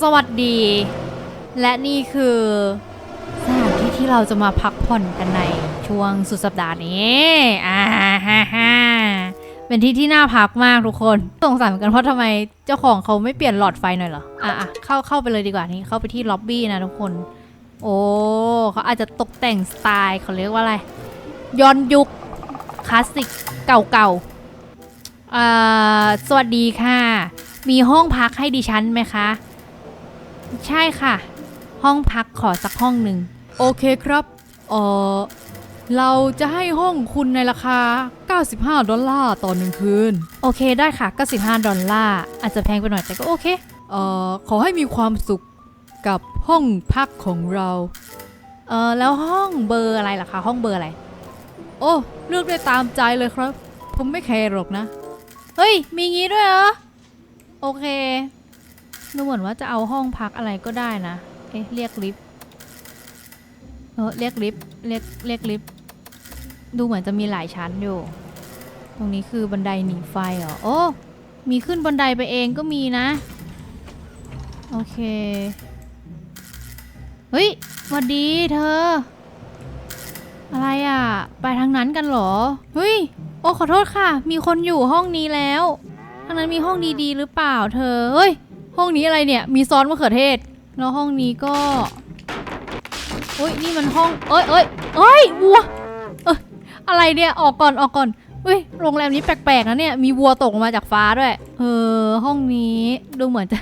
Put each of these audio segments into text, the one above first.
สวัสดี และนี่คือสถานที่ที่เราจะมาพักผ่อนกันในช่วงสุดสัปดาห์นี้อ่าฮ่าฮ่าเป็นที่ที่น่าพักมากทุกคนสงสัยเหมือนกันเพราะทำไมเจ้าของเขาไม่เปลี่ยนหลอดไฟหน่อยเหรอ อะอะเข้าเข้าไปเลยดีกว่านี่เข้าไปที่ล็อบบี้นะทุกคน โอ้เขาอาจจะตกแต่งสไตล์เขาเรียกว่าอะไรย้อนยุคคลาสสิกเก่าๆอ่าสวัสดีค่ะ มีห้องพักให้ดิฉันไหมคะ ใช่ค่ะ ห้องพักขอสักห้องหนึ่ง โอเคครับ เออเราจะให้ห้องคุณในราคา 95 ดอลลาร์ต่อหนึ่งคืน โอเคได้ค่ะ 95 ดอลลาร์ อาจจะแพงไปหน่อยแต่ก็โอเค เอ่อ ขอให้มีความสุขกับห้องพักของเรา เออแล้วห้องเบอร์อะไรล่ะคะ ห้องเบอร์อะไร โอ้ เลือกได้ตามใจเลยครับ ผมไม่แคร์หรอกนะ เฮ้ย มีงี้ด้วยเหรอ โอเค ดูเหมือนว่าจะเอาห้องพักอะไรก็ได้นะ เอ๊ะเรียกลิฟต์เออเรียกลิฟต์เรียกเรียกลิฟต์ดูเหมือนจะมีหลายชั้นอยู่ ตรงนี้คือบันไดหนีไฟเหรอ โอ้ มีขึ้นบันไดไปเองก็มีนะ โอเค เฮ้ยหวัดดีเธอ อะไรอะ ไปทางนั้นกันเหรอ เฮ้ย โอ้ขอโทษค่ะ มีคนอยู่ห้องนี้แล้วทางนั้นมีห้องดีๆ หรือเปล่าเธอ เฮ้ย ห้องนี้อะไรเนี่ย มีซอสมะเขือเทศ แล้วห้องนี้ก็อุ้ยนี่มันห้อง เอ้ยเอ้ยเอ้ยวัว เอ้ยอะไรเนี่ยออกก่อนออกก่อนเฮ้ยโรงแรมนี้แปลกๆนะเนี่ยมีวัวตกมาจากฟ้าด้วย เออห้องนี้ดูเหมือนจะ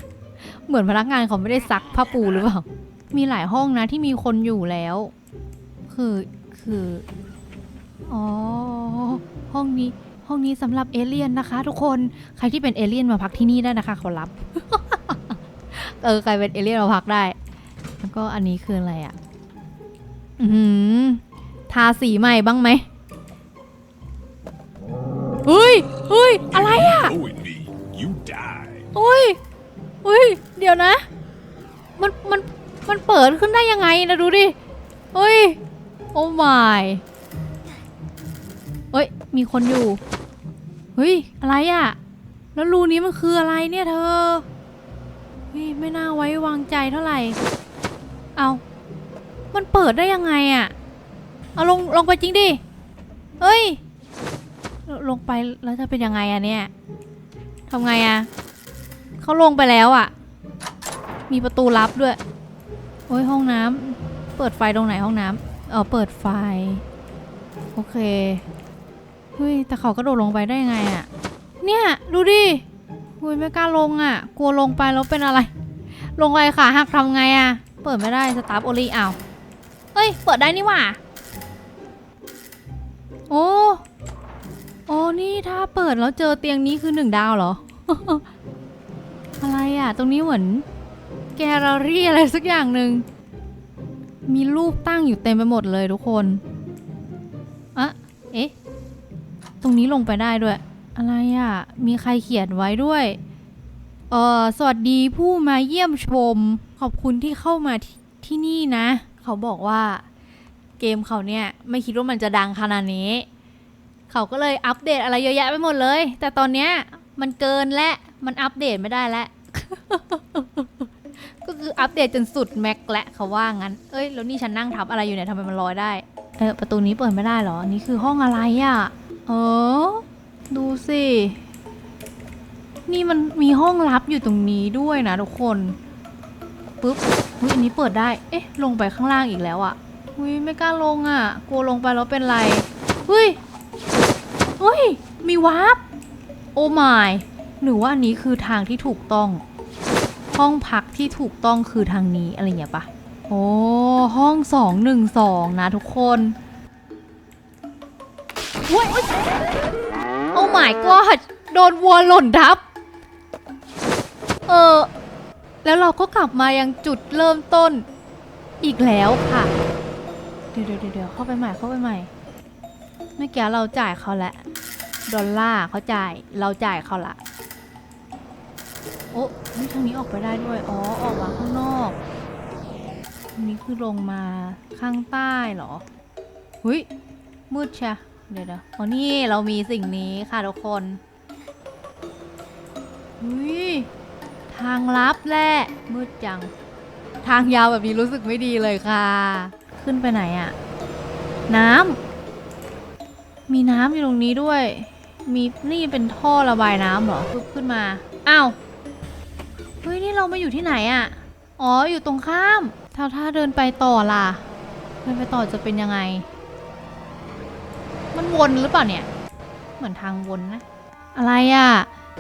เหมือนพนักงานเขาไม่ได้ซักผ้าปูหรือเปล่า มีหลายห้องนะที่มีคนอยู่แล้ว คือคืออ๋อห้องนี้ห้องนี้สำหรับเอเลี่ยนนะคะ ทุกคนใครที่เป็นเอเลี่ยนมาพักที่นี่ได้นะคะ ขอรับ เออใครเป็นเอเลี่ยนมาพักได้ แล้วก็อันนี้คืออะไรอะ่ะ อือหือทาสีใหม่บ้างไหมเฮ้ยเฮ้ยอะไรอะ่ะ Knowing me, you die. เฮ้ยเฮ้ย เดี๋ยวนะ มัน มัน มันเปิดขึ้นได้ยังไงนะดูดิเฮ้ย โอ้ my เฮ้ย มีคนอยู่ เฮ้ย อะไรอะแล้วรูนี้มันคืออะไรเนี่ยเธอ เฮ้ยไม่น่าไว้วางใจเท่าไหร่ เอา มันเปิดได้ยังไงอะเอาลงลงไปจริงดิเฮ้ยลลงไปแล้วจะเป็นยังไงอะเนี่ยทำไงอะเขาลงไปแล้วอะมีประตูลับด้วย โอ้ยห้องน้ำเปิดไฟตรงไหนห้องน้ำเออเปิดไฟ โอเค เฮ้ย แต่เขากระโดดลงไปได้ยังไงอะเนี่ย ดูดิ เฮ้ยไม่กล้าลงอะ กลัวลงไปแล้วเป็นอะไร ลงไปขาหักทำไงอะ เปิดไม่ได้สตาร์ทโอลีอ้าวเฮ้ย เปิดได้นี่หว่า โอ้โอ้นี่ถ้าเปิดแล้วเจอเตียงนี้คือหนึ่งดาวเหรอ อะไรอะ ตรงนี้เหมือน แกลเลอรี่อะไรสักอย่างหนึ่ง มีรูปตั้งอยู่เต็มไปหมดเลยทุกคนอะเอ๊ะ ตรงนี้ลงไปได้ด้วย อะไรอะ่ะ มีใครเขียนไว้ด้วย เออสวัสดีผู้มาเยี่ยมชม ขอบคุณที่เข้ามาทที่นี่นะ เขาบอกว่าเกมเขาเนี่ย ไม่คิดว่ามันจะดังขนาดนี้ เขาก็เลยอัปเดตอะไรเยอะแยะไปหมดเลย แต่ตอนเนี้ยมันเกินและ มันอัปเดตไม่ได้แล้ว ก็คืออัปเดตจนสุดแม็กและเขาว่างั้น เอ้ย แล้วนี่ฉันนั่งทับอะไรอยู่เนี่ยทำไมมันลอยได้ เออ ประตูนี้เปิดไม่ได้เหรอ นี่คือห้องอะไรอะ่ะ เออ ดูสิ นี่มันมีห้องลับอยู่ตรงนี้ด้วยนะทุกคนปุ๊บเฮ้ยอันนี้เปิดได้ เอ๊ะ ลงไปข้างล่างอีกแล้วอะ่ะอุ้ยไม่กล้าลงอะ่ะ กลัวลงไปแล้วเป็นไรเฮ้ยเฮ้ย มีวาร์ปโอ้ไม่หรือว่าอันนี้คือทางที่ถูกต้อง ห้องพักที่ถูกต้องคือทางนี้อะไรอย่างเงี้ยปะโอ้ห้องสองหนึ่งสองนะทุกคนโอ้ย my god โดนวัวหล่นทับ เออ แล้วเราก็กลับมายังจุดเริ่มต้นอีกแล้วค่ะ เดี๋ยวเดี๋ยวเดี๋ยวเข้าไปใหม่เข้าไปใหม่ เมื่อกี้เราจ่ายเขาแล้วดอลลาร์เขาจ่าย เราจ่ายเขาละ โอ้นี่ทางนี้ออกไปได้ด้วย อ๋อ ออกมาข้างนอกอันนี้คือลงมาข้างใต้เหรอ หุยมืดชะ เดี๋ยวเดี๋ยวอ๋อนี่เรามีสิ่งนี้ค่ะทุกคนหุยททางลับแหละมืดจัง ทางยาวแบบนี้รู้สึกไม่ดีเลยค่ะ ขึ้นไปไหนอะน้ำมีน้ำอยู่ตรงนี้ด้วย มีนี่เป็นท่อระบายน้ำเหรอปึ๊บขึ้นมาอ้าวเฮ้ยนี่เรามาอยู่ที่ไหนอะอ๋ออยู่ตรงข้ามถ้าถ้าเดินไปต่อล่ะเดินไปต่อจะเป็นยังไง มันวนหรือเปล่าเนี่ย เหมือนทางวนนะ อะไรอะ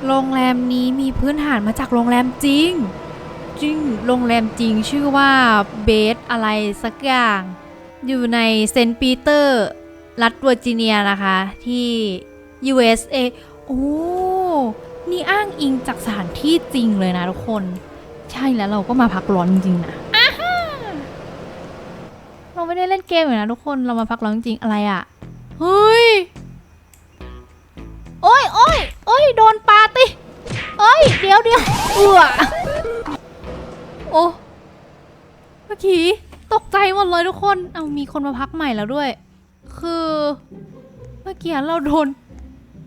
โรงแรมนี้มีพื้นฐานมาจากโรงแรมจริง จริง โรงแรมจริงชื่อว่าเบสอะไรสักอย่าง อยู่ในเซนต์ปีเตอร์ รัฐเวอร์จิเนียนะคะ ที่ USA โอ้ นี่อ้างอิงจากสถานที่จริงเลยนะทุกคน ใช่แล้วเราก็มาพักร้อนจริงๆนะอ่าฮะเราไม่ได้เล่นเกมเลยนะทุกคน เรามาพักร้อนจริงๆอะไรอะ เฮ้ย โอ้ยโอ้ยโอ้ยโดนปาติเอ้ย เดี๋ยวเดี๋ยวเอือโอ้เมื่อกี้ตกใจหมดเลยทุกคน เอามีคนมาพักใหม่แล้วด้วย คือ เมื่อกี้เราโดน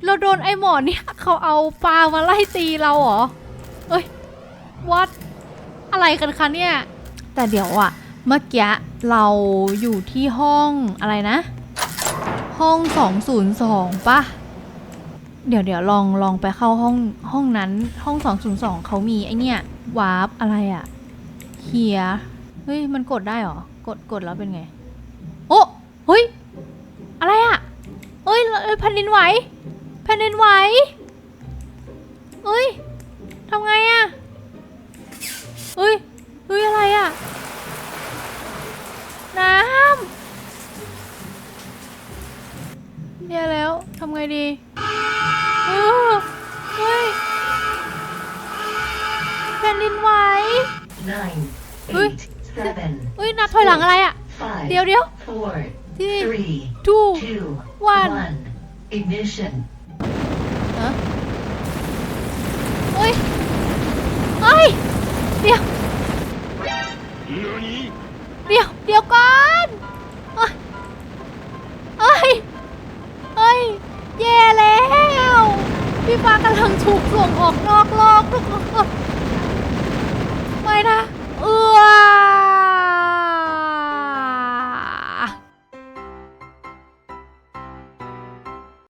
เราโดนไอ้หมอเนี่ยเขาเอาปลามาไล่ตีเราเหรอ เอ้ยวัดอะไรกันคะเนี่ย แต่เดี๋ยวอะเมื่อกี้เราอยู่ที่ห้องอะไรนะ ห้อง 202ปะเดี๋ยวเดี๋ยวลองลองไปเข้าห้องห้องนั้นห้อง 202เขามีไอเนี่ยวาร์ปอะไรอะเฮียเฮ้ย มันกดได้หรอ กดกดแล้วเป็นไง โอ้เฮ้ย อะไรอะเอ้ยเอ้ยแผ่นดินไหวแผ่นดินไหวเอ้ยทำไงอะเฮ้ยเฮ้ย งดีเออเฮ้ยแผ่นดินไหว Nine, Ui. eight, seven, เฮ้ยนับถอยหลังอะไรอะ five, เดี๋ยวเดี๋ยว four, ที่ three, two two, one one. Ignition. พี่ฟ้ากำลังถูกส่งออกนอกโลกไม่นะ เออ